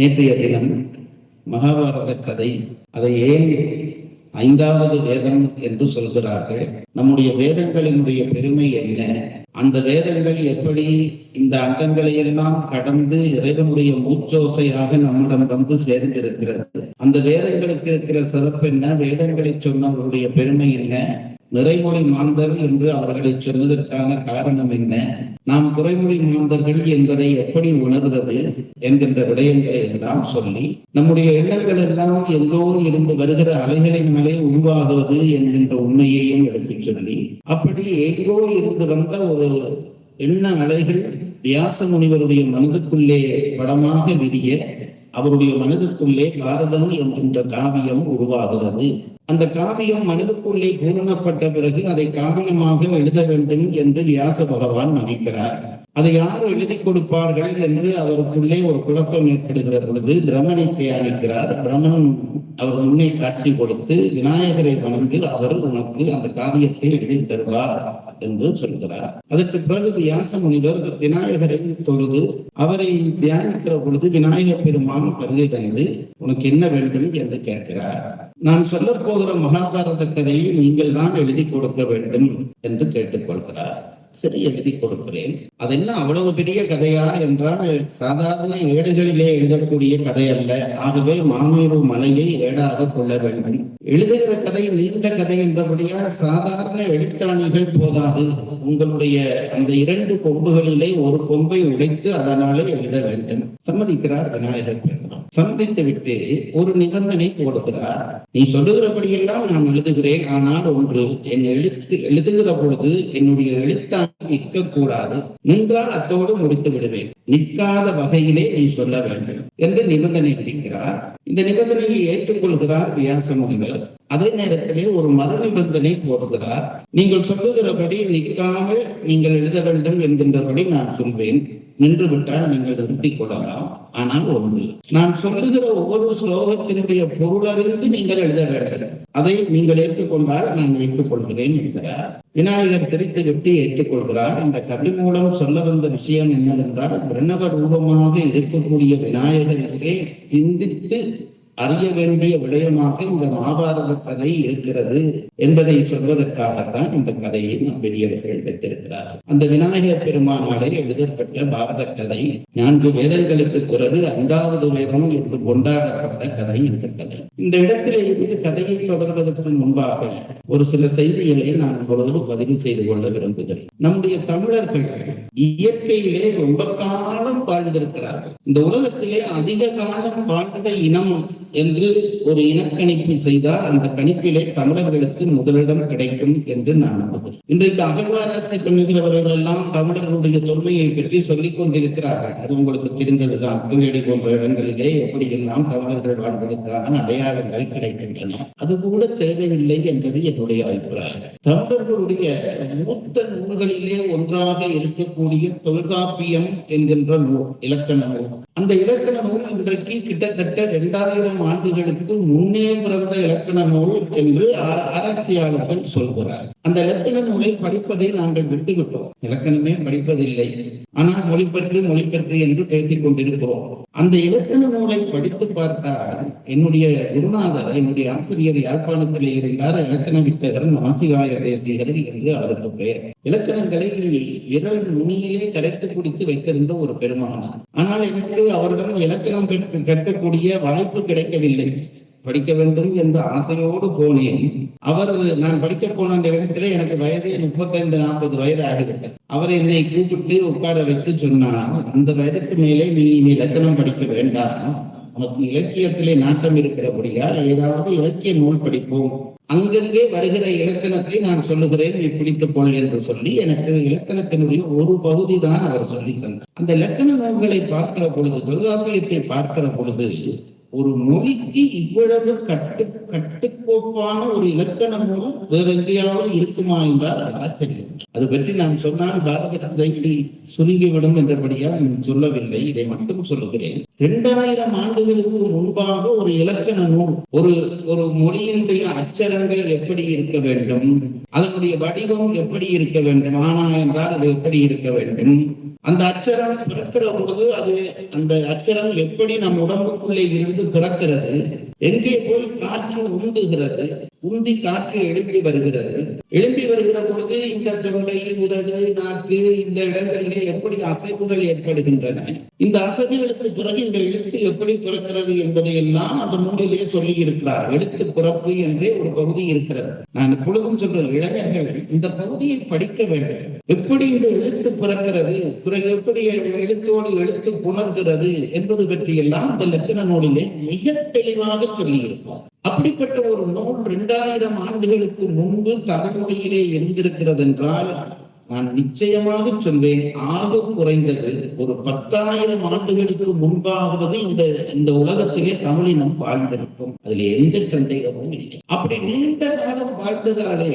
நேற்றைய தினம் மகாபாரத கதை. அதை ஏன் ஐந்தாவது வேதம் என்று சொல்கிறார்கள்? நம்முடைய வேதங்களினுடைய பெருமை என்ன? அந்த வேதங்கள் எப்படி இந்த அங்கங்களை எல்லாம் கடந்து இறைவனுடைய மூச்சோசையாக நம்மிடம் வந்து சேர்ந்திருக்கிறது? அந்த வேதங்களுக்கு இருக்கிற சிறப்பு என்ன? வேதங்களை சொன்னவருடைய பெருமை என்ன? நிறைமொழி மாந்தர் என்று அவர்களை சொன்னதற்கான காரணம் என்ன? நாம் குறைமொழி மாந்தர்கள் என்பதை எப்படி உணர்வது என்கின்ற விடயங்களை எல்லாம் சொல்லி நம்முடைய எண்ணங்கள் எல்லாம் எங்கோ இருந்து வருகிற அலைகளின் மேலே உருவாகுவது என்கின்ற உண்மையையும் எடுத்துச் சொல்லி அப்படி எங்கோ இருந்து வந்த ஒரு எண்ண அலைகள் வியாச முனிவருடைய மனதுக்குள்ளே படமாக விரிய அவருடைய மனதுக்குள்ளே பாரதம் என்கின்ற காவியம் உருவாகிறது. அந்த காவியம் மனதுக்குள்ளே பூரணப்பட்ட பிறகு அதை காவியமாக எழுத வேண்டும் என்று வியாச பகவான் நினைக்கிறார். அதை யார் எழுதி கொடுப்பார்கள் என்று அவருக்குள்ளே ஒரு குழப்பம் ஏற்படுகிற பொழுது பிரமனை தயாரிக்கிறார் பிரமன் அவர் முன்னே காட்சி கொடுத்து விநாயகரை வணங்கி அவர் உனக்கு அந்த காவியத்தை எழுதி தருவார். என்று சொல்கிறார். அதற்கு பிறகு வியாச முனிவர் விநாயகரை தொழுது அவரை தியானிக்கிற பொழுது விநாயகர் பெருமான் கருகை தந்து உனக்கு என்ன வேண்டும்? என்று கேட்கிறார். நான் சொல்ல போகிற மகாபாரத கதையை நீங்கள் தான் எழுதி கொடுக்க வேண்டும் என்று கேட்டுக்கொள்கிறார் சரி எழுதி கொடுக்கிறேன். அது என்ன அவ்வளவு பெரிய கதையா என்றால் சாதாரண ஏடுகளிலே எழுதக்கூடிய கதை அல்ல ஆகவே மாமேரு மலையை ஏடாக கொள்ள வேண்டும். எழுதுகிற கதை நீண்ட கதை என்றபடியால் சாதாரண எழுத்தாணிகள் போதாது. உங்களுடைய அந்த இரண்டு கொம்புகளிலே ஒரு கொம்பை உடைத்து அதனாலே எழுத வேண்டும். சம்மதிக்கிறார் விநாயகர் பெருமாள் சந்தித்து விட்டு ஒரு நிபந்தனை கொடுக்கிறார். நீ சொல்லுகிறபடியெல்லாம் நான் எழுதுகிறேன். ஆனால் ஒன்று என் எழுத்து எழுதுகிற பொழுது என்னுடைய எழுத்தான் நிற்கக்கூடாது. நின்றால் அத்தோடு முடித்து விடுவேன். நிற்காத வகையிலே நீ சொல்ல வேண்டும் என்று நிபந்தனை விதிக்கிறார். இந்த நிபந்தனையை ஏற்றுக்கொள்கிறார் வியாச அதே நேரத்திலே ஒரு மத நிபந்தனை போடுகிறார். நீங்கள் சொல்லுகிறபடி நிற்காமல் நீங்கள் எழுத வேண்டும் என்கின்றபடி நான் சொல்வேன். நின்று விட்டால் நீங்கள் நிறுத்திக் கொள்ளலாம். ஆனால் ஒன்று நான் சொல்லுகிற ஒவ்வொரு ஸ்லோகத்தினுடைய பொருளறிந்து நீங்கள் எழுத வேண்டும். அதை நீங்கள் ஏற்றுக்கொண்டால் நான் ஏற்றுக்கொள்கிறேன் என்கிறார் விநாயகர் சிரித்து விட்டு ஏற்றுக்கொள்கிறார். அந்த கதை மூலம் சொல்ல வந்த விஷயம் என்னவென்றால் பிரணவ ரூபமாக இருக்கக்கூடிய விநாயகருக்கே சிந்தித்து அறிய வேண்டிய விடயமாக இந்த மகாபாரத கதை இருக்கிறது என்பதை சொல்வதற்காகத்தான் இந்த கதையை நம் பெரியவர்கள் வைத்திருக்கிறார்கள். அந்த விநாயகர் பெருமானாலே எழுதப்பட்ட பாரத கதை நான்கு வேதங்களுக்கு பிறகு ஐந்தாவது வேதம் என்று கொண்டாடப்பட்ட கதை இந்த கதை. இந்த இடத்திலே இருந்து கதையை தொடர்வதற்கு முன்பாக ஒரு சில செய்திகளை நான் உங்களோடு பதிவு செய்து கொள்ள விரும்புகிறேன். நம்முடைய தமிழர்கள் இயற்கையிலே ரொம்ப காலம் வாழ்ந்திருக்கிறார்கள். இந்த உலகத்திலே அதிக காலம் வாழ்ந்த இனம் என்று ஒரு இனக்கணிப்பு செய்தால் அந்த கணிப்பிலே தமிழர்களுக்கு முதலிடம் கிடைக்கும் என்று நான் நம்புகிறேன். இன்றைக்கு அகழ்வாராய்ச்சி பண்ணுகிறவர்கள் எல்லாம் தமிழர்களுடைய தொன்மையை பற்றி சொல்லிக் கொண்டிருக்கிறார்கள். அது உங்களுக்கு தெரிந்ததுதான். கீழடி போன்ற இடங்களிலே எப்படி எல்லாம் தமிழர்கள் வாழ்வதற்கான அடையாளங்கள் கிடைக்கின்றன. அது கூட தேவையில்லை என்பது என்னுடைய அபிப்பிராயம். தமிழர்களுடைய மூத்த நூல்களிலே ஒன்றாக இருக்கக்கூடிய தொல்காப்பியம் என்கின்ற நூல் இலக்கண நூல். அந்த இலக்கண நூல் இன்றைக்கு கிட்டத்தட்ட இரண்டாயிரம் ஆண்டுகளுக்கு முன்னே பிறந்த இலக்கண நூல் என்று ஆராய்ச்சியாளர்கள் சொல்கிறார் அந்த இலக்கண நூலை படிப்பதை நாங்கள் விட்டுவிட்டோம். இலக்கணமே படிப்பதில்லை. ஆனால் மொழிபெற்று மொழிபெற்று என்று பேசிக் கொண்டிருக்கிறோம். அந்த இலக்கண நூலை படித்து பார்த்தால் என்னுடைய குருநாதர் என்னுடைய ஆசிரியர் யாழ்ப்பாணத்திலே இருந்தார். இலக்கண வித்தகர் நாசிகாய தேசிகர் என்று அவருக்கு பெயர். இலக்கணங்களை விரல் நுனியிலே கரைத்து குடித்து வைத்திருந்த ஒரு பெருமானார். ஆனால் எனக்கு அவரிடம் இலக்கணம் கற்க- கற்கக்கூடிய வாய்ப்பு கிடைக்கவில்லை. படிக்க வேண்டும் என்ற ஆசையோடு போனேன். அவர் நான் படிக்க போன அந்த இடத்துல எனக்கு வயது முப்பத்தைந்து நாற்பது வயது ஆகிவிட்டது. அவர் என்னை கூப்பிட்டு உட்கார வைத்து சொன்னார் அந்த வயதுக்கு மேலே நீ இனி இலக்கணம் படிக்க வேண்டாம். உனக்கு இலக்கியத்திலே நாட்டம் இருக்கிறபடியால் ஏதாவது இலக்கிய நூல் படிப்போம். அங்கங்கே வருகிற இலக்கணத்தை நான் சொல்லுகிறேன் நீ பிடித்துக் கொள் என்று சொல்லி எனக்கு இலக்கணத்தினுடைய ஒரு பகுதி தான் அவர் சொல்லி தந்தார். அந்த இலக்கண நூல்களை பார்க்கிற பொழுது தொல்காப்பியத்தை பார்க்கிற பொழுது ஒரு மொழிக்கு இவ்வளவு கட்டு கட்டுக்கோப்பான ஒரு இலக்கண மூலம் வேற எங்கேயாவது இருக்குமா என்றால் அது ஆச்சரியம். அது பற்றி நான் சொன்னால் பாரத கதை சுருங்கிவிடும் என்றபடியால் நான் சொல்லவில்லை. இதை மட்டும் சொல்லுகிறேன். இரண்டாயிரம் ஆண்டுகளுக்கு முன்பாக ஒரு இலக்கண நூல் ஒரு ஒரு மொழியினுடைய அச்சரங்கள் எப்படி இருக்க வேண்டும் அதனுடைய வடிவம் எப்படி இருக்க வேண்டும் ஆனா என்றால் அது எப்படி இருக்க வேண்டும்? அந்த அச்சரம் பிறக்கிற பொழுது அது அந்த அச்சரம் எப்படி நம் உடம்புக்குள்ளே இருந்து பிறக்கிறது எங்கே போய் காற்று உந்துகிறது உந்தி காற்று எழும்பி வருகிறது. எழும்பி வருகிற பொழுது இந்த தொண்டை உதடு நாக்கு இந்த இடங்களிலே எப்படி அசைவுகள் ஏற்படுகின்றன இந்த அசைவுகளுக்கு பிறகு இந்த எழுத்து எப்படி பிறக்கிறது என்பதை எல்லாம் அந்த நூலிலே சொல்லி இருக்கிறார் எழுத்து பிறப்பு என்றே ஒரு பகுதி இருக்கிறது. நான் எப்பொழுதும் சொல்ற இளைஞர்கள் இந்த பகுதியை படிக்க வேண்டும். எப்படி இந்த எழுத்து பிறக்கிறது? பிறகு எப்படி எழுத்தோடு எழுத்து புணர்கிறது என்பது பற்றி எல்லாம் இந்த லக்கண நூலிலே மிக தெளிவாக சொல்லியிருப்பார். அப்படிப்பட்ட ஒரு நூல் இரண்டாயிரம் ஆண்டுகளுக்கு முன்பு தமிழ்மொழியிலே இருந்திருக்கிறது என்றால் நான் நிச்சயமாக சொல்வேன் ஆக குறைந்தது ஒரு பத்தாயிரம் ஆண்டுகளுக்கு முன்பாவது இந்த இந்த உலகத்திலே தமிழினம் வாழ்ந்திருக்கும். அதுல எந்த சந்தேகமும் இல்லை. அப்படி நீண்ட காலம் வாழ்ந்ததாலே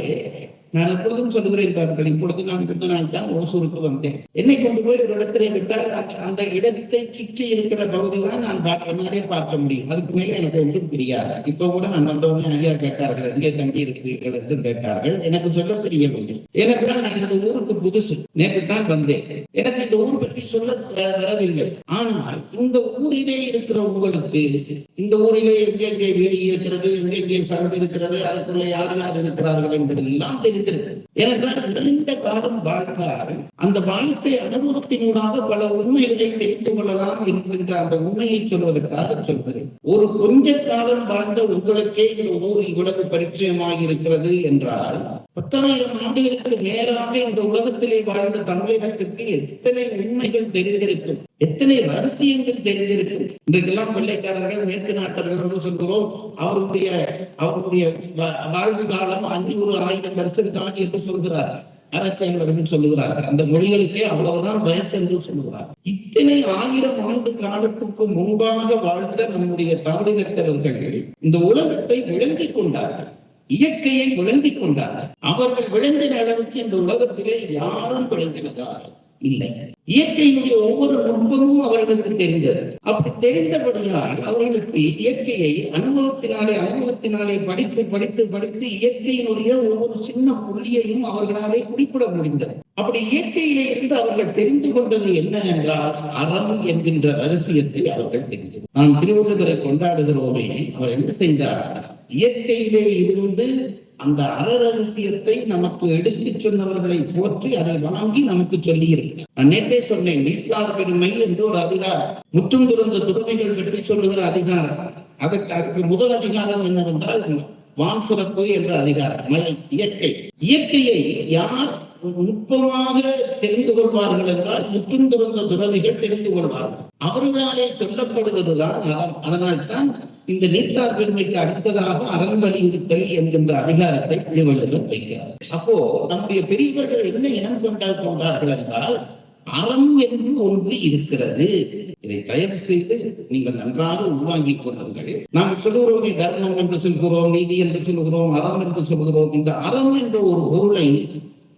நான் எப்பொழுதும் சொல்லுகிறேன் பாருங்கள் இப்பொழுது நான் இருந்த நாள் தான் ஓசூருக்கு வந்தேன். என்னை கொண்டு போய் ஒரு இடத்திலே விட்டால் அந்த- இடத்தை சுற்றி இருக்கிற பகுதி தான் நான் பார்க்க என்னாலே பார்க்க முடியும். அதுக்கு மேலே எனக்கு ஒன்றும் தெரியாது. இப்ப கூட நான் வந்தவங்க ஐயா கேட்டார்கள் எங்கே தங்கி இருக்கிறீர்கள் என்று கேட்டார்கள். எனக்கு சொல்ல தெரியவில்லை. ஏனென்றால் நான் இந்த ஊருக்கு புதுசு. நேற்று தான் வந்தேன். எனக்கு இந்த ஊர் பற்றி சொல்ல வரவில்லை. ஆனால் இந்த ஊரிலே இருக்கிற உங்களுக்கு இந்த ஊரிலே எங்கெங்கே வீடு இருக்கிறது எங்கெங்கே சந்தை இருக்கிறது அதுக்குள்ள யார் யார் இருக்கிறார்கள் என்பதெல்லாம் இருக்கிறது ஏனென்றால் நீண்ட காலம் வாழ்ந்தால் அந்த வாழ்க்கை அனுபவத்தினூடாக பல உண்மைகளை தெரிந்து கொள்ளலாம் என்கின்ற அந்த உண்மையை சொல்வதற்காக சொல்கிறேன். ஒரு கொஞ்ச காலம் வாழ்ந்த உங்களுக்கே இந்த ஊர் இவ்வளவு பரிச்சயமாக இருக்கிறது என்றால் பத்தாயிரம் ஆண்டுகளுக்கு மேலாக இந்த உலகத்திலே வாழ்ந்த தமிழகத்திற்கு எத்தனை உண்மைகள் தெரிந்திருக்கும் எத்தனை ரகசியங்கள் தெரிந்திருக்கும்? இன்றைக்கெல்லாம் வெள்ளைக்காரர்கள் மேற்கு நாட்டவர்கள் சொல்கிறோம் அவருடைய அவருடைய வாழ்வு காலம் அஞ்சூறு ஆயிரம் வருஷம் தான் என்று சொல்கிறார். அரசியலர்கள் சொல்லுகிறார்கள். அந்த மொழிகளுக்கே அவ்வளவுதான் வயசு என்று சொல்லுகிறார். இத்தனை ஆயிரம் ஆண்டு காலத்துக்கு முன்பாக வாழ்ந்த நம்முடைய தமிழினத்தவர்கள் இந்த உலகத்தை விளங்கிக் கொண்டார்கள். இயற்கையை விளங்கிக் கொண்டார்கள். அவர்கள் விளங்கின அளவுக்கு இந்த உலகத்திலே யாரும் விளங்கினதார் இல்லை இயற்கையினுடைய ஒவ்வொரு நுட்பமும் அவர்களுக்கு தெரிந்தது. அப்படி தெரிந்தபடியால் அவர்களுக்கு இயற்கையை அனுபவத்தினாலே அனுபவத்தினாலே படித்து படித்து படித்து இயற்கையினுடைய ஒவ்வொரு சின்ன புள்ளியையும் அவர்களாலே குறிப்பிட முடிந்தது. அப்படி இயற்கையிலே இருந்து அவர்கள் தெரிந்து கொண்டது என்ன என்றால் அறம் என்கின்ற ரகசியத்தை அவர்கள் தெரிந்தது. நாம் திருவள்ளுவரை கொண்டாடுகிறோமே அவர் என்ன செய்தார்? இயற்கையிலே இருந்து அந்த அற ரகசியத்தை நமக்கு எடுத்துச் சொன்னவர்களை போற்றி அதை வாங்கி நமக்கு சொல்லி இருக்கிறார் நான் நேற்றே சொன்னேன் நீத்தார் பெருமை என்று ஒரு அதிகாரம் முற்றும் துறந்த துறவிகள் பற்றி சொல்லுகிற அதிகாரம். அதற்கு அதுக்கு முதல் அதிகாரம் என்னவென்றால் வான் என்ற அதிகாரம் மலை இயற்கை. இயற்கையை யார் நுட்பமாக தெரிந்து கொள்வார்கள் என்றால் முற்றும் துறந்த துறவிகள் தெரிந்து கொள்வார்கள். அவர்களாலே சொல்லப்படுவதுதான் அதனால்தான் இந்த நீத்தார் பெருமைக்கு அடுத்ததாக அறம் வலியுறுத்தல் என்கின்ற அதிகாரத்தை திருவள்ளுவர் வைக்கிறார். அப்போ நம்முடைய பெரியவர்கள் என்ன இனம் கொண்டால் கொண்டார்கள் என்றால் அறம் என்று ஒன்று இருக்கிறது. இதை தயவு செய்து நீங்கள் நன்றாக உள்வாங்கிக் கொள்ளுங்கள். நாம் சொல்கிறோம் தர்மம் என்று சொல்கிறோம் நீதி என்று சொல்கிறோம் அறம் என்று சொல்கிறோம் இந்த அறம் என்ற ஒரு பொருளை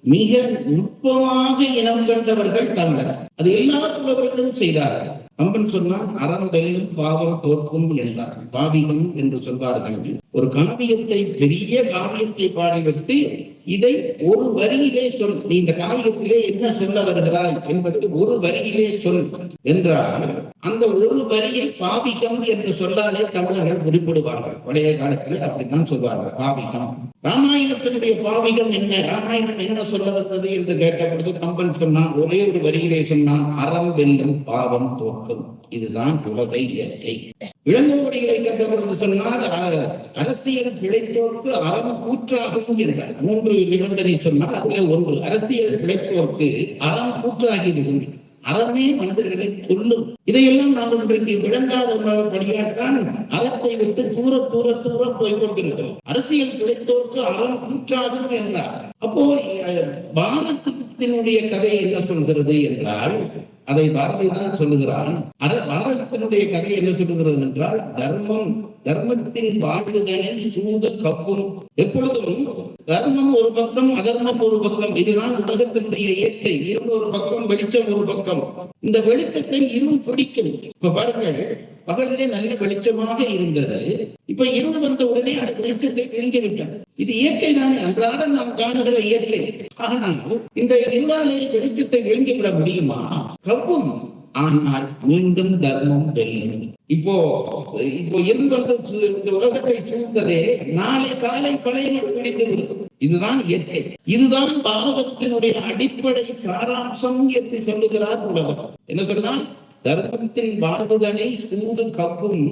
மிக நுட்பமாக இனம் கண்டவர்கள் தமிழர் அது எல்லா புலவர்களும் செய்தார்கள். கம்பன் சொன்னால் அறம் வெல்லும் பாவம் தோற்கும் என்றார். பாவிகம் என்று சொல்வார்கள். ஒரு காவியத்தை பெரிய காவியத்தை பாடிவிட்டு இதை ஒரு வரியிலே சொல் நீ இந்த காவியத்திலே என்ன சொல்ல வருகிறாய் என்பது ஒரு வரியிலே சொல் என்றால் அந்த ஒரு வரியை பாவிகம் என்று சொல்லாலே தமிழர்கள் குறிப்பிடுவார்கள். பழைய காலத்தில் அப்படித்தான் சொல்வார்கள் பாவிகம் ராமாயணத்தினுடைய பாவிகம் என்ன? ராமாயணம் என்ன சொல்ல வந்தது என்று கேட்டபொழுது கம்பன் சொன்னான் ஒரே ஒரு வரியிலே சொன்னான் அறம் வெல்லும் பாவம் தோற்கும். இதுதான் உலகை இயற்கை. இளங்கோடிகளை கண்டபொழுது சொன்னால் அரசியல் பிழைத்தோர்க்கு அறம் கூற்றாகும் என்றார். மூன்று நிபந்தனை சொன்னால் அதுல ஒன்று அரசியல் கிடைத்தோர்க்கு அறம் கூற்றாகி விடும் அறமே மனிதர்களை சொல்லும் இதையெல்லாம் நாம் இன்றைக்கு விளங்காதபடியால்தான் அறத்தை விட்டு தூர தூர தூர போய் கொண்டிருக்கிறோம். அரசியல் கிடைத்தோருக்கு அறம் கூற்றாகும் என்றார். அப்போ பாரதத்தினுடைய கதை என்ன சொல்கிறது என்றால் அதை பாரதி தான் சொல்லுகிறான். பாரதத்தினுடைய கதை என்ன சொல்லுகிறது என்றால் தர்மம் தர்மத்தின் வாழ்வுதனில் சூத கப்பும் எப்பொழுதும் தர்மம் ஒரு பக்கம் அதர்மம் ஒரு பக்கம். இதுதான் உலகத்தினுடைய இயற்கை. இருள் ஒரு பக்கம் வெளிச்சம் ஒரு பக்கம். இந்த வெளிச்சத்தை இருள் பிடிக்கும். இப்ப பாருங்கள் பகலிலே நல்ல வெளிச்சமாக இருந்தது. இப்ப இருள் வந்த உடனே அந்த வெளிச்சத்தை பிடிங்கி விட்டார் இது இயற்கை தானே. அன்றாடம் நாம் காணுகிற இயற்கை. ஆனால் இந்த இருளாலே வெளிச்சத்தை விழுங்கிவிட முடியுமா? கவ்வும் ஆனால் மீண்டும் தர்மம் வெல்லும். இப்போ இப்போ என்பது இந்த உலகத்தை சூழ்ந்ததே நாளை காலை பழைய இதுதான் இயற்கை. இதுதான் பாரதத்தினுடைய அடிப்படை சாராம்சம் என்று சொல்லுகிறார் உலகம். என்ன சொன்னால் தர்மத்தின் வாழ்வதனை சூடு கப்பும்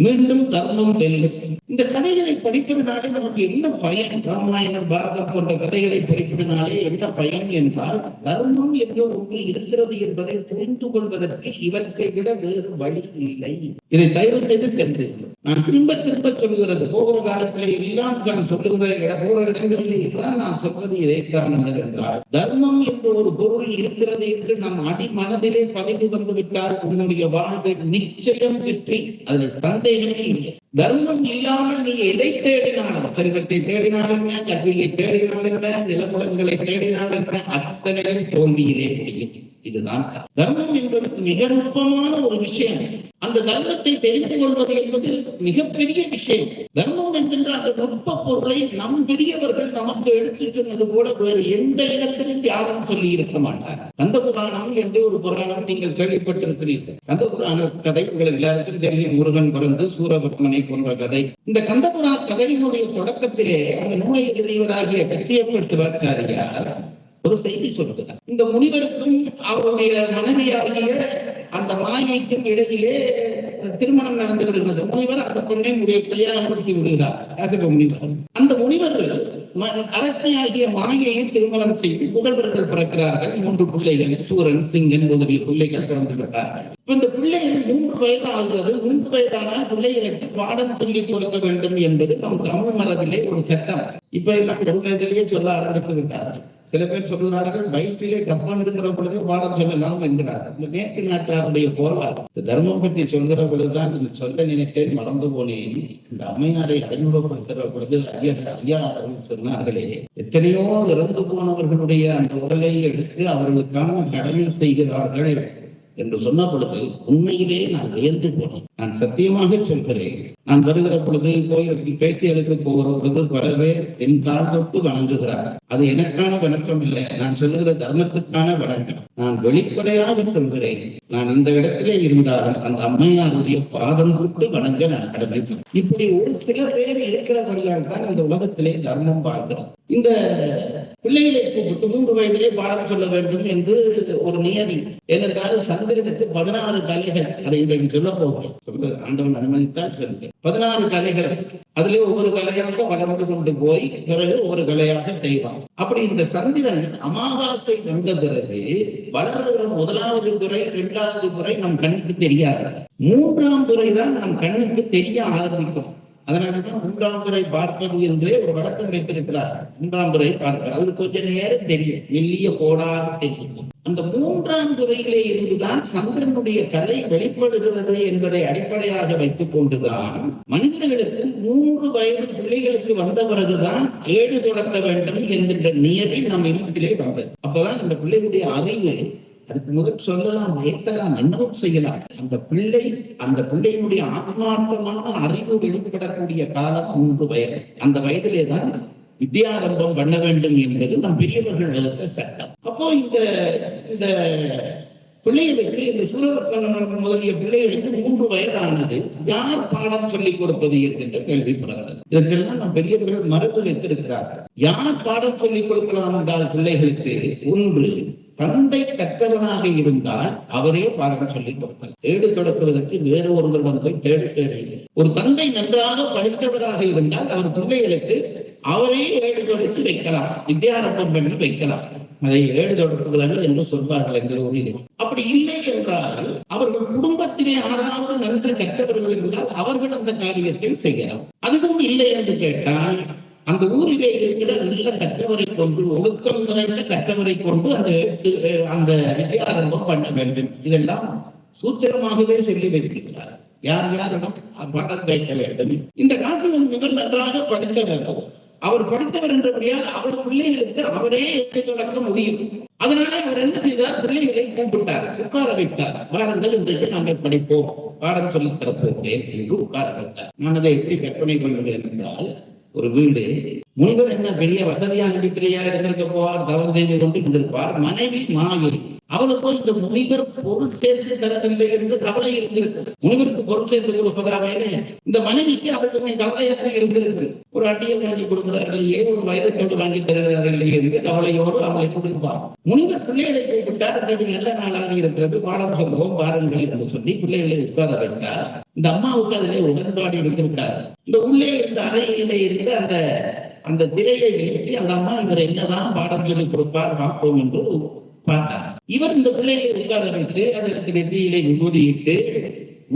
மீண்டும் தர்மம் வெல்லும் இந்த கதைகளை படிப்பதனாலே நமக்கு என்ன பயன்? ராமாயணம் பாரதம் போன்ற கதைகளை படிப்பதனாலே என்ன பயன் என்றால் தர்மம் என்ற ஒன்று இருக்கிறது என்பதை புரிந்து கொள்வதற்கு இவற்றை விட வேறு வழி இல்லை. இதை தயவு செய்து தெரிந்து நான் திரும்ப திரும்ப சொல்கிறது போகிற காலத்திலே எல்லாம் நான் சொல்லுகிற இட போகிற இடங்களில் எல்லாம் நான் சொல்வது இதைத்தான் என்றால் தர்மம் என்ற ஒரு பொருள் இருக்கிறது என்று நம் அடி மனதிலே பதிவு வந்து விட்டால் உன்னுடைய வாழ்வு நிச்சயம் வெற்றி அதுல சந்தேகமே இல்லை. தர்மம் இல்லாமல் நீ எதை தேடினாலும் செல்வத்தை தேடினாலும் கல்வியை தேடினாலும் என்ன, தேடினாலும் அத்தனை அத்தனையும் தோல்வியிலே முடியும். இதுதான் தர்மம் என்பது மிக நுட்பமான ஒரு விஷயம். அந்த தர்மத்தை தெரிந்து கொள்வது என்பது மிகப்பெரிய விஷயம். தர்மம் என்கின்ற அந்த நுட்ப பொருளை நம் பெரியவர்கள் நமக்கு எடுத்து சொன்னது கூட வேறு எந்த இடத்திலும் யாரும் சொல்லி இருக்க மாட்டார் கந்த புராணம் என்று ஒரு புராணம் நீங்கள் கேள்விப்பட்டிருக்கிறீர்கள். கந்த புராண கதை உங்கள் எல்லாருக்கும் தெரியும். முருகன் பிறந்து சூரபத்மனை போன்ற கதை. இந்த கந்த புராண கதையினுடைய தொடக்கத்திலே அந்த நூலை எழுதியவராகிய கத்தியப்பட்டு சிவாச்சாரியார் ஒரு செய்தி சொல்லுகிறார் இந்த முனிவருக்கும் அவருடைய மனைவியாகிய அந்த மாயைக்கும் இடையிலே திருமணம் நடந்து விடுகிறது முனிவர் அந்த பெண்ணை முடிய கல்யாணம் முடித்து விடுகிறார். அசக முனிவர். அந்த முனிவர்கள் ம- அரசையாகிய மாயையை திருமணம் செய்து புகழ்வர்கள் பிறக்கிறார்கள். மூன்று பிள்ளைகள் சூரன் சிங்கன் உதவி பிள்ளைகள் பிறந்து விட்டார்கள். இந்த பிள்ளைகள் மூன்று வயது ஆகிறது மூன்று வயதான பிள்ளைகளுக்கு பாடம் சொல்லிக் கொடுக்க வேண்டும் என்பது நம் தமிழ் மரபிலே ஒரு சட்டம். இப்ப எல்லாம் ஒரு வயதிலேயே சொல்ல ஆரம்பித்து விட்டார்கள். சில பேர் சொல்கிறார்கள் வயிற்றிலே கப்பம் இருக்கிற பொழுது பாடம் சொல்லலாம் என்கிறார். இந்த மேற்கு நாட்டாருடைய போர்வார் இந்த தர்மம் பற்றி சொல்கிற பொழுதுதான் இந்த சொல்ல நினைத்தே மறந்து போனேன். இந்த அம்மையாரை அறிமுகப்படுத்துகிற பொழுது ஐயா ஐயா சொன்னார்களே எத்தனையோ இறந்து போனவர்களுடைய அந்த உடலை எடுத்து அவர்களுக்கான கடமை செய்கிறார்கள். என்று சொன்ன பொழுது உண்மையிலே நான் வியந்து போனேன். நான் சத்தியமாக சொல்கிறேன். நான் வருகிற பொழுது கோயிலுக்கு பேச்சு எழுத்து போகிற பொழுது வரவே என் கால் தொட்டு வணங்குகிறார். அது எனக்கான வணக்கம் இல்லை. நான் சொல்லுகிற தர்மத்துக்கான வணக்கம். நான் வெளிப்படையாக சொல்கிறேன். நான் இந்த இடத்திலே இருந்தாலும் அந்த அம்மையாருடைய பாதம் தொட்டு வணங்க நான் கடமை இப்படி ஒரு சில பேர் இருக்கிறபடியால் தான் இந்த உலகத்திலே தர்மம் பார்க்கிறோம். இந்த பிள்ளைகளை கூப்பிட்டு மூன்று வயதிலே பாடம் சொல்ல வேண்டும் என்று ஒரு நியதி. ஏனென்றால் சந்திரனுக்கு பதினாறு கலைகள் அதை இன்றைக்கு சொல்ல போகிறேன் சொல்ல ஆண்டவன் அனுமதித்தால் சொல்லுங்க. பதினாறு கலைகள். அதிலே ஒவ்வொரு கலையாக வளர்ந்து கொண்டு போய் பிறகு ஒரு கலையாக செய்வான். அப்படி இந்த சந்திரன் அமாவாசை வந்த பிறகு வளர்கிற முதலாவது துறை இரண்டாவது துறை நம் கண்ணுக்கு தெரியாது. மூன்றாம் துறை தான் நம் கண்ணுக்கு தெரிய ஆரம்பிக்கும். அதனாலதான் மூன்றாம் துறை பார்ப்பது என்றே ஒரு வழக்கம் வைத்திருக்கிறார். மூன்றாம் துறை பார்ப்பது அது கொஞ்ச நேரம் தெரியும். மெல்லிய கோடாக தெரியும். அந்த மூன்றாம் துறையிலே இருந்துதான் சந்திரனுடைய கதை வெளிப்படுகிறது என்பதை அடிப்படையாக வைத்துக் கொண்டுதான் மனிதர்களுக்கு மூன்று வயது பிள்ளைகளுக்கு வந்த பிறகுதான் ஏடு தொடக்க வேண்டும் என்கின்ற நியதி நம் இனத்திலே வந்தது. அப்பதான் அந்த பிள்ளைகளுடைய அறிவு அதுக்கு முதல் சொல்லலாம் ஏத்தலாம் என்னவும் செய்யலாம். அந்த பிள்ளை அந்த பிள்ளையினுடைய ஆத்மார்த்தமான அறிவு வெளிப்படக்கூடிய காலம் மூன்று வயது. அந்த வயதிலே தான் வித்யாரம்பம் பண்ண வேண்டும் என்பது நம் பெரியவர்கள் வகுத்த சட்டம். அப்போ இந்த இந்த பிள்ளைகளுக்கு இந்த சூரபத்மன் முதலிய பிள்ளைகளுக்கு மூன்று வயதானது யார் பாடம் சொல்லிக் கொடுப்பது என்கின்ற கேள்விப்படுகிறது. இதற்கெல்லாம் நம் பெரியவர்கள் மரபு வைத்திருக்கிறார்கள். யார் பாடம் சொல்லிக் கொடுக்கலாம் என்றால் பிள்ளைகளுக்கு ஒன்று தந்தை கற்றவனாக இருந்தால் அவரே பாடம் சொல்லிக் கொடுத்தார் தேடு தொடக்குவதற்கு வேறு ஒருவரிடம் போய் தேடு தேவையில்லை. ஒரு தந்தை நன்றாக படித்தவராக இருந்தால் அவர் பிள்ளைகளுக்கு அவரே ஏடு தொடுத்து வைக்கலாம் வித்யாரம்பம் பண்ணி வைக்கலாம். அதை ஏடு தொடக்குவதல்ல என்று சொல்வார்கள் எங்கள் ஊரில் அப்படி இல்லை என்றால் அவர்கள் குடும்பத்திலே யாராவது நன்கு கற்றவர்கள் இருந்தால் அவர்கள் அந்த காரியத்தை செய்யலாம். அதுவும் இல்லை என்று கேட்டால் அந்த ஊரிலே இருக்கிற நல்ல கற்றவரை கொண்டு ஒழுக்கம் நிறைந்த கற்றவரை கொண்டு அந்த எழுத்து- அந்த வித்யாரம்பம் பண்ண வேண்டும். இதெல்லாம் சூத்திரமாகவே சொல்லி வைத்திருக்கிறார். யார் யாரிடம் பணம் வைக்க வேண்டும் இந்த காசு மிக நன்றாக படித்தவர் அவர் படித்தவர் என்றபடியால் அவர் பிள்ளைகளுக்கு அவரே எழுதி தொடக்க முடியும். அதனால அவர் என்ன செய்தார்? பிள்ளைகளை கூப்பிட்டார் உட்கார வைத்தார். வாருங்கள் இன்றைக்கு நாங்கள் படிப்போம். பாடம் சொல்லித் தரப்போகிறேன் என்று உட்கார வைத்தார். நான் அதை எப்படி கற்பனை கொள்கிறேன் என்றால் ஒரு வீடு முனிவர் என்ன பெரிய வசதியாக வீட்டிலேயா இருந்திருக்க போவார் தவறு செய்து கொண்டு இருந்திருப்பார் மனைவி மாயூரி அவளுக்கும் இந்த முனிவர் பொருள் சேர்த்து தரவில்லை என்று கவலை இருந்திருக்கு முனிவருக்கு பொருள் சேர்த்து கொடுப்பதாக இந்த மனைவிக்கு அவருக்கு கவலையாக இருந்திருக்கு ஒரு அட்டியல் வாங்கி கொடுக்கிறார்கள் ஏன் ஒரு வைரத்தோடு வாங்கி தருகிறார்கள் என்று கவலையோடு அவளை கொடுப்பார். முனிவர் பிள்ளைகளை கைவிட்டார் இன்றைக்கு நல்ல நாளாக இருக்கிறது பாடம் சொல்லுவோம் பாருங்கள் என்று சொல்லி பிள்ளைகளை உட்கார வைத்தார். இந்த அம்மாவுக்கு அதிலே உடன்பாடு இருந்திருக்கார் இந்த உள்ளே இருந்த அறையிலே இருந்து அந்த அந்த திரையை விலக்கி அந்த அம்மா இவர் என்னதான் பாடம் சொல்லி கொடுப்பார் பார்ப்போம் என்று பார்த்தார். இவர் இந்த பிள்ளைகளை உட்கார வைத்து அதற்கு நெற்றியிலே விபூதியிட்டு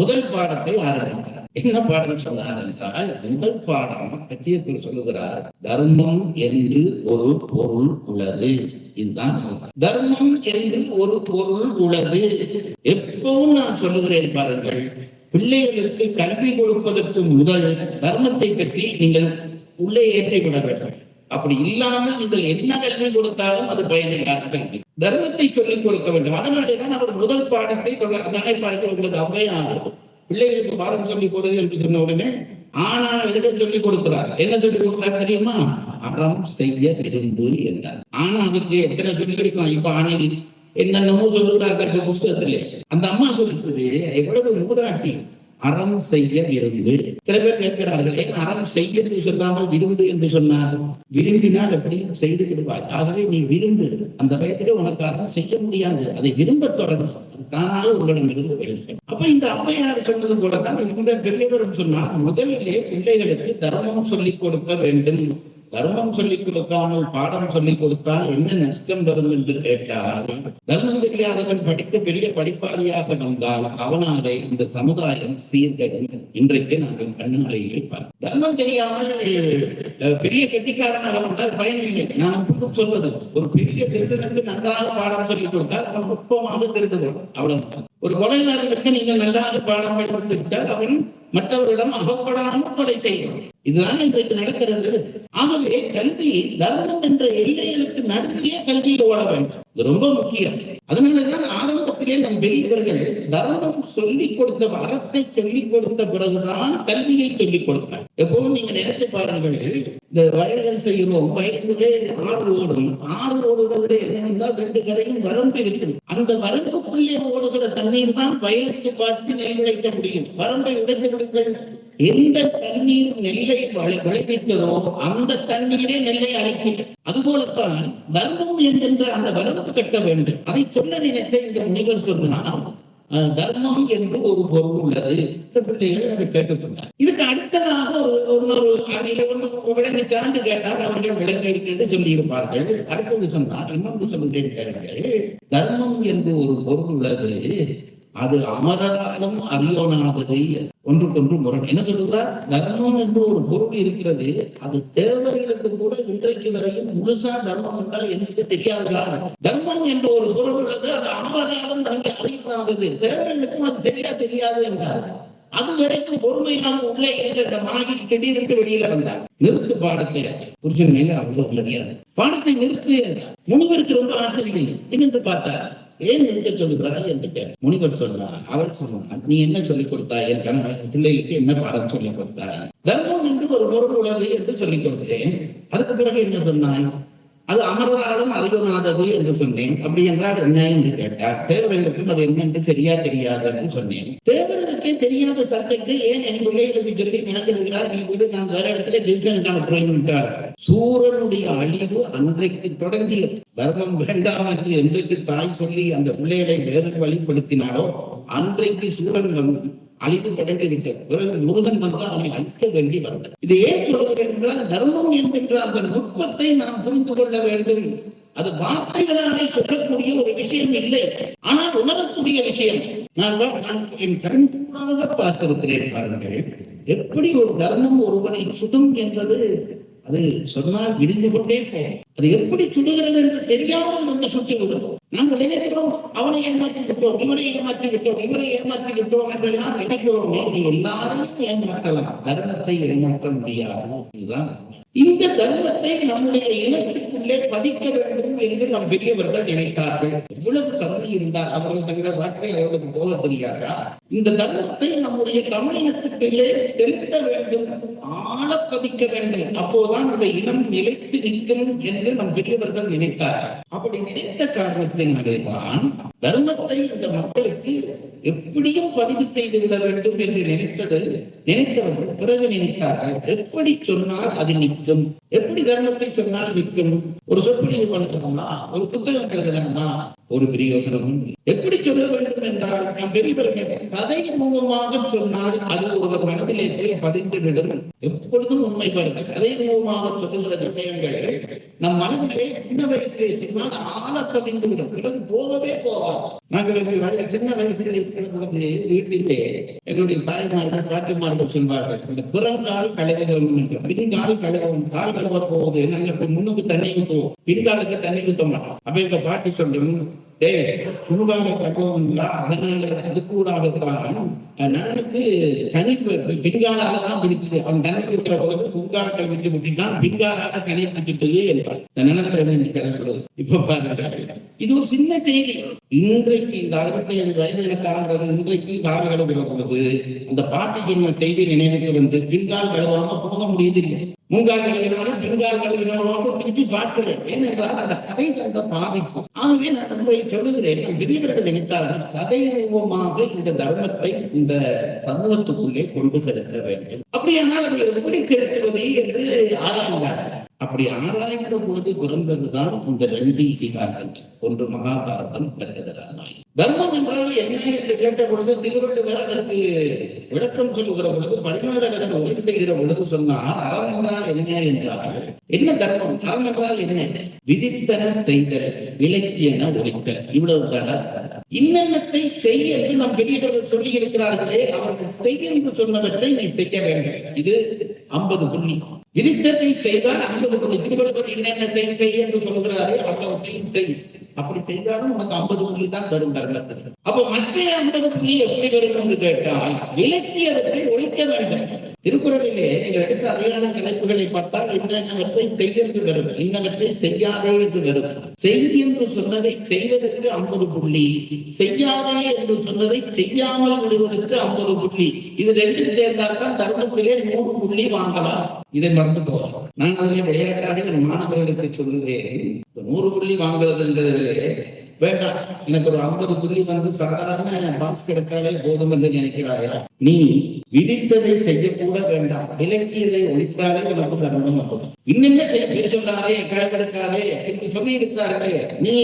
முதல் பாடத்தை ஆரம்பித்தார். என்ன பாடம் சொன்னார் என்றால் முதல் பாடம் கச்சியத்தில் சொல்லுகிறார் தர்மம் என்று ஒரு பொருள் உள்ளது. இதுதான் தர்மம் என்று ஒரு பொருள் உள்ளது. எப்பவும் நான் சொல்லுகிறேன் பாருங்கள் பிள்ளைகளுக்கு கல்வி கொடுப்பதற்கு முதல் தர்மத்தை பற்றி நீங்கள் உள்ளே ஏற்றி விட வேண்டும் அப்படி இல்லாமல் நீங்கள் என்ன கல்வி கொடுத்தாலும் அது பயனில்லாத கல்வி தர்மத்தை சொல்லிக் கொடுக்க வேண்டும். அதனாலேதான் அவர் முதல் பாடத்தை தானே பாடத்தில் உங்களுக்கு அவ்வையானது பிள்ளைகளுக்கு பாடம் சொல்லிக் கொடு என்று சொன்ன உடனே ஆனா எழுத சொல்லிக் கொடுக்கிறார். என்ன சொல்லிக் கொடுக்கிறார் தெரியுமா? அறம் செய்ய விரும்பு என்றார். ஆனா அதுக்கு எத்தனை சொல்லி இருக்கலாம் இப்ப ஆணையில் என்னென்னமோ சொல்லுகிறார் புஸ்தகத்திலே. அந்த அம்மா சொல்லிட்டு எவ்வளவு மூதாட்டி அறம் செய்ய விருந்து சில பேர் கேட்கிறார்களே அறம் செய்ய என்று சொல்லாமல் விரும்பு என்று சொன்னார் விரும்பினால் எப்படி செய்து விடுவாய்? ஆகவே நீ விரும்பு. அந்த பயத்திலே உனக்கு அறம் செய்ய முடியாது. அதை விரும்ப தொடங்கும் அது தானாக உங்களிடம் இருந்து வெளிப்படும் அப்ப இந்த அம்மையார் சொன்னது கூட தான் பெரியவரும் சொன்னார் முதலிலே பிள்ளைகளுக்கு தர்மம் சொல்லிக் கொடுக்க வேண்டும். தர்மம் சொல்லிக் கொடுக்காமல் பாடம் சொல்லிக் கொடுத்தால் என்ன நஷ்டம் வரும் என்று கேட்டால் தர்மம் தெரியாதவன் படித்த பெரிய படிப்பாளியாக வந்தால் அவனாலே இந்த சமுதாயம் சீர்கடும் இன்றைக்கு நாங்கள் கண்ணாலேயே இருப்பார் தர்மம் தெரியாமல் பெரிய கெட்டிக்காரனாக வந்தால் பயனில்லை நான் இப்பவும் சொல்வது ஒரு பெரிய திருடனுக்கு நன்றாக பாடம் சொல்லிக் கொடுத்தால் அவன் நுட்பமாக திருடுவோம் அவ்வளவுதான். ஒரு கொலைகாரனுக்கு நீங்கள் நன்றாக பாடம் படித்து விட்டால் அவன் மற்றவரிடம் அகப்படாமல் கொலை செய்கிறோம். இதுதான் இன்றைக்கு நடக்கிறது. ஆகவே கல்வி தர்மம் என்ற எல்லைகளுக்கு நடுவிலே கல்வியை ஓட வேண்டும். இது ரொம்ப முக்கியம். அதனாலதான் ஆரம்பத்திலே நம் பெரியவர்கள் தர்மம் சொல்லிக் கொடுத்த அறத்தை சொல்லிக் கொடுத்த பிறகுதான் கல்வியை சொல்லிக் கொடுத்தார். எப்பவும் நீங்க நினைத்து பாருங்கள் இந்த வயல்கள் செய்யணும் வயலிலே ஆறு ஓடும். ஆறு ஓடுகிறது என்னென்றால் ரெண்டு கரையும் வரம்பு இருக்குது. அந்த வரம்புக்குள்ளே ஓடுகிற தண்ணீர் தான் வயலுக்கு பாய்ச்சி நெல் விளைக்க முடியும். வரம்பை உடைத்து விடுங்கள். எந்த தண்ணீர் நெல்லை விளைவித்ததோ அந்த தண்ணீரே நெல்லை அழைக்கிறது அதுபோலத்தான் தர்மம் என்கின்ற அந்த வரம்பு கட்ட வேண்டும். அதை சொல்ல நினைத்த இந்த முனிவர் சொன்னார் தர்மம் என்று ஒரு பொருள் உள்ளது. பிள்ளைகள் அதை கேட்டுக்கொண்டார் இதுக்கு அடுத்ததாக ஒரு ஒரு விலங்கு சார்ந்து கேட்டால் அவர்கள் விலங்கு இருக்கிறது சொல்லியிருப்பார்கள். அடுத்தது சொன்னார் இன்னொன்று சொல்லுகிறேன் கேளுங்கள் தர்மம் என்று ஒரு பொருள் உள்ளது. அது அமரராலும் அறியோனாதது ஒன்றுக்கொன்று முரண். என்ன சொல்லுகிறார் தர்மம் என்று ஒரு பொருள் இருக்கிறது அது தேவர்களுக்கு கூட இன்றைக்கு வரையும் முழுசா தர்மம் என்றால் எனக்கு தெரியாதுதான் தர்மம் என்று ஒரு பொருள் உள்ளது அது அமரராலும் தங்கி அறியோனாதது தேவர்களுக்கும் அது தெரியா தெரியாது என்றார். அது வரைக்கும் பொறுமை இல்லாம உள்ளே இருக்கிற மாகி திடீரென்று வெளியில வந்தார். நிறுத்து பாடத்தை. புருஷன் மேல அவ்வளவு மரியாதை. பாடத்தை நிறுத்து என்றார். முனிவருக்கு ரொம்ப ஆச்சரியம். நிமிர்ந்து பார்த்தார். ஏன் நினைக்க சொல்லுகிறாய் என்று கேட்டார். முனிவர் சொன்னார் அவர் சொன்னார் நீ என்ன சொல்லிக் கொடுத்தாய்? என் கணவன் பிள்ளைகளுக்கு என்ன பாடம் சொல்லிக் கொடுத்தாய்? தர்மம் என்று ஒரு பொருள் உள்ளது என்று சொல்லிக் கொடுத்தேன். அதுக்கு பிறகு என்ன சொன்னாய்? அது அமர்வாலும் அறிவுநாதது என்று சொன்னேன். அப்படி என்றால் என்ன என்று கேட்டார். தேவர்களுக்கும் அது என்னென்று சரியா தெரியாது என்று சொன்னேன். தேவர்களுக்கே தெரியாத சப்ஜெக்டை ஏன் என் பிள்ளைகளுக்கு சொல்லி நினைக்கிறார் நீ விடு நான் வேற இடத்துல டிசிஷன் காட்டுறேன் சூரனுடைய அழிவு அன்றைக்கு தொடங்கியது. தர்மம் வேண்டாம் என்று என்றைக்கு தாய் சொல்லி அந்த பிள்ளைகளை வேறு வழிப்படுத்தினாரோ அன்றைக்கு சூரன் வந்து அழிந்து தொடங்கி விட்டது பிறகு முருகன் வந்து அவனை அழிக்க வேண்டி வந்தது. இது ஏன் சொல்வது என்றால் தர்மம் என்கின்ற அந்த நுட்பத்தை நாம் புரிந்து கொள்ள வேண்டும். அது வார்த்தைகளாலே சொல்லக்கூடிய ஒரு விஷயம் இல்லை. ஆனால் உணரக்கூடிய விஷயம். நான் நான் என் கண் கூடாக பார்த்திருக்கிறேன் பாருங்கள். எப்படி ஒரு தர்மம் ஒருவனை சுடும் என்பது அது சொன்னால் இருந்து கொண்டே போகும். அது எப்படி சுடுகிறது என்று தெரியாமல் வந்து சுட்டு விடும் நாம் நினைக்கிறோம் அவனை ஏமாற்றி விட்டோம் இவனை ஏமாற்றி விட்டோம் இவனை ஏமாற்றி விட்டோம் என்றெல்லாம் நினைக்கிறோம். நீ எல்லாரையும் ஏமாற்றலாம். தர்மத்தை ஏமாற்ற முடியாது. இதுதான் இந்த தர்மத்தை நம்முடைய இனத்துக்குள்ளே பதிக்க வேண்டும் என்று நம் பெரியவர்கள் நினைத்தார்கள். இவ்வளவு கருணை இருந்தால் அவர்கள் தங்கிற நாட்டை அவர்களுக்கு போக தெரியாதா இந்த தர்மத்தை நம்முடைய தமிழினத்துக்குள்ளே செலுத்த வேண்டும் ஆழ பதிக்க வேண்டும். அப்போதான் இந்த இனம் நிலைத்து நிற்கும் என்று நம் பெரியவர்கள் நினைத்தார்கள். அப்படி நினைத்த காரணத்தினாலேதான் தர்மத்தை இந்த மக்களுக்கு எப்படியும் பதிவு செய்து விட வேண்டும் என்று நினைத்தது நினைத்தவர்கள் பிறகு நினைத்தார்கள். எப்படி சொன்னால் அது நிற்கும். எப்படி தர்மத்தை சொன்னால் நிற்கும்? ஒரு சொற்பொழிவு பண்றோம்னா ஒரு புத்தகம் எழுதணும்னா ஒரு பிரயோஜனமும் எப்படி சொல்ல வேண்டும் என்றால் நம் பெரியவர்கள் கதை மூலமாக சொன்னால் அது ஒருவர் மனதிலே பதிந்து விடும். எப்பொழுதும் உண்மை பாருங்கள் கதை மூலமாக சொல்லுகிற விஷயங்கள் நம் மனதிலே சின்ன வயசிலே சொன்னால் ஆள பதிந்து விடும். பிறகு போகவே போவோம் நாங்கள் எங்கள் சின்ன வயசில் இருக்கிற பொழுது வீட்டிலே எங்களுடைய தாய்மார்கள் பாட்டிமார்கள் சொல்வார்கள் இந்த புறங்கால் கழுவ வேண்டும் என்று. பின்கால் கழகம் கால் கழுவ போகுது நாங்க இப்ப முன்னுக்கு தண்ணி ஊற்றுவோம் பின்காலுக்கு தண்ணி ஊற்ற மாட்டோம். அப்ப எங்க பாட்டி சொல்லும் டே குழுவாக கழுவா அதனால அது கூடாகத்தான் நானுக்கு சனி பின்காலாக தான் பிடிச்சது அவன் தண்ணி இருக்கிற போது பூங்காட்டை விட்டு விட்டுட்டான் பின்காலாக சனி பிடிச்சிட்டது என்றான். நான் நினைக்கிறேன் இப்ப பாருங்க. இது ஒரு சின்ன செய்தி. இன்றைக்கு இந்த அறுபத்தி ஏழு வயது எனக்காகிறது இன்றைக்கு கால் விடப்படுது அந்த பாட்டி சொன்ன செய்தி நினைவுக்கு வந்து பின்கால் கழுவாம போக முடியதில்லை. முன்கால் கழுவினாலும் பின்கால் கழுவினாலும் திருப்பி பார்க்கிறேன். ஏனென்றால் அந்த கதை தந்த பாதிக்கும் ஆகவே நான் உங்களை சொல்லுகிறேன். விரிவர்கள் நினைத்தால் கதை ரூபமாக இந்த தர்மத்தை இந்த சமூகத்துக்குள்ளே கொண்டு செலுத்த வேண்டும். அப்படியானால் அதை எப்படி செலுத்துவது என்று ஆராய்ந்தார்கள். அப்படி ஆராய்ந்த பொழுது பிறந்ததுதான் இந்த ரெண்டு இதிகாசங்கள் ஒன்று மகாபாரதம் மற்றது ராமாயணம். தர்மம் என்றால் என்ன என்று கேட்ட பொழுது திருவள்ளுவர் அதற்கு விளக்கம் சொல்லுகிற பொழுது பரிமாறகர் உரை செய்கிற பொழுது சொன்னார் அறம் என்றால் என்ன என்றால் என்ன தர்மம் அறம் என்றால் என்ன? விதித்தன செய்தல் விலக்கியன ஒழித்தல். இவ்வளவு இன்னென்னத்தை செய் என்று நம் பெரியவர்கள் சொல்லி இருக்கிறார்களே அவர்கள் செய் என்று சொன்னவற்றை நீ செய்ய வேண்டும். இது ஐம்பது புள்ளி விதித்தத்தை செய்தால் ஐம்பது புள்ளி திருவள்ளுவர் என்னென்ன செய் செய் என்று சொல்கிறாரே அவ்வளவு செய். அப்படி செய்தாலும் உனக்கு ஐம்பது புள்ளி தான் தரும் தர்மத்தில் அப்போ மற்ற ஐம்பது புள்ளி எப்படி வரும் என்று கேட்டால் விலக்கியவற்றை ஒழிக்க வேண்டும். திருக்குறளிலே நீங்கள் எடுத்த அதிகார தலைப்புகளை பார்த்தால் இன்னவற்றை செய்யென்று வரும் இன்னவற்றை செய்யாதே என்று வரும் செய் என்று சொன்னதை செய்வதற்கு ஐம்பது புள்ளி. செய்யாதே என்று சொன்னதை செய்யாமல் விடுவதற்கு ஐம்பது புள்ளி. இது ரெண்டும் சேர்ந்தால்தான் தர்மத்திலே நூறு புள்ளி வாங்கலாம். இதை மறந்து போகலாம். நான் அதிலே விளையாட்டாக என் மாணவர்களுக்கு சொல்லுவேன் நூறு புள்ளி வாங்குறதுன்றது வேண்டாம். எனக்கு ஒரு ஐம்பது புள்ளி வந்து சாதாரண பாஸ் கிடைத்தாலே போதும் என்று நினைக்கிறாயா? நீ விதித்ததை செய்யக்கூட வேண்டாம். விலக்கியதை ஒழித்தாலே உனக்கு தர்மம் வரும் இன்னென்ன செய்ய சொல்லாதே கணக்கெடுக்காதே என்று சொல்லி இருக்கிறார்களே நீ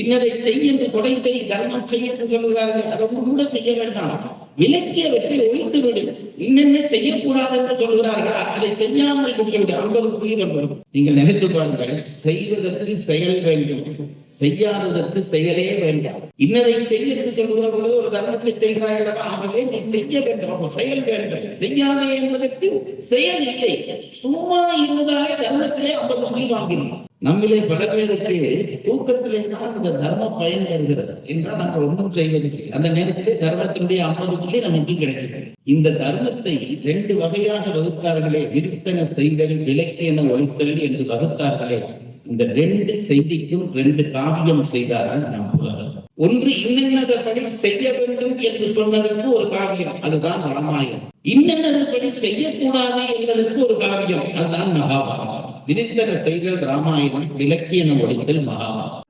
இன்னதை செய் என்று கொடை செய் தர்மம் செய் என்று சொல்லுகிறார்கள். அதை கூட செய்ய வேண்டாம். விலக்கியவற்றை ஒழித்து விடு. இன்னென்ன செய்யக்கூடாது என்று சொல்கிறார்கள் அதை செய்யாமல் விட்டுவிடு. ஐம்பது புள்ளி வரும். நீங்கள் நினைத்து பாருங்கள் செய்வதற்கு செயல் வேண்டும். செய்யாததற்கு செயலே வேண்டாம். இன்னதை செய்ய என்று சொல்கிற பொழுது ஒரு தர்மத்தை செய்கிறாய் அல்லவா? ஆகவே நீ செய்ய வேண்டும். செயல் வேண்டும். செய்யாதே என்பதற்கு செயல் இல்லை. சும்மா இருந்தாலே தர்மத்திலே ஐம்பது புள்ளி வாங்கினோம். நம்மிலே பல பேருக்கு தூக்கத்திலே தான் இந்த தர்ம பயன் வருகிறது என்றால் நாங்கள் ஒன்றும் செய்வதில்லை. அந்த நேரத்திலே தர்மத்தினுடைய ஐம்பது புள்ளி நமக்கு கிடைக்கிறது. இந்த தர்மத்தை ரெண்டு வகையாக வகுத்தார்களே. விருத்தன செய்தல் விலக்கியன ஒழித்தல் என்று வகுத்தார்களே. இந்த ரெண்டு செய்திக்கும் ரெண்டு காவியம் செய்தார்கள் நாம் புலவர் ஒன்று இன்னென்னதபடி செய்ய வேண்டும் என்று சொன்னதற்கு ஒரு காவியம் அதுதான் ராமாயணம். இன்னென்னதபடி செய்யக்கூடாது என்பதற்கு ஒரு காவியம் அதுதான் மகாபாரதம். விதித்தன செய்தல் ராமாயணம் இலக்கியம் ஒழித்தல் மகாபாரதம்.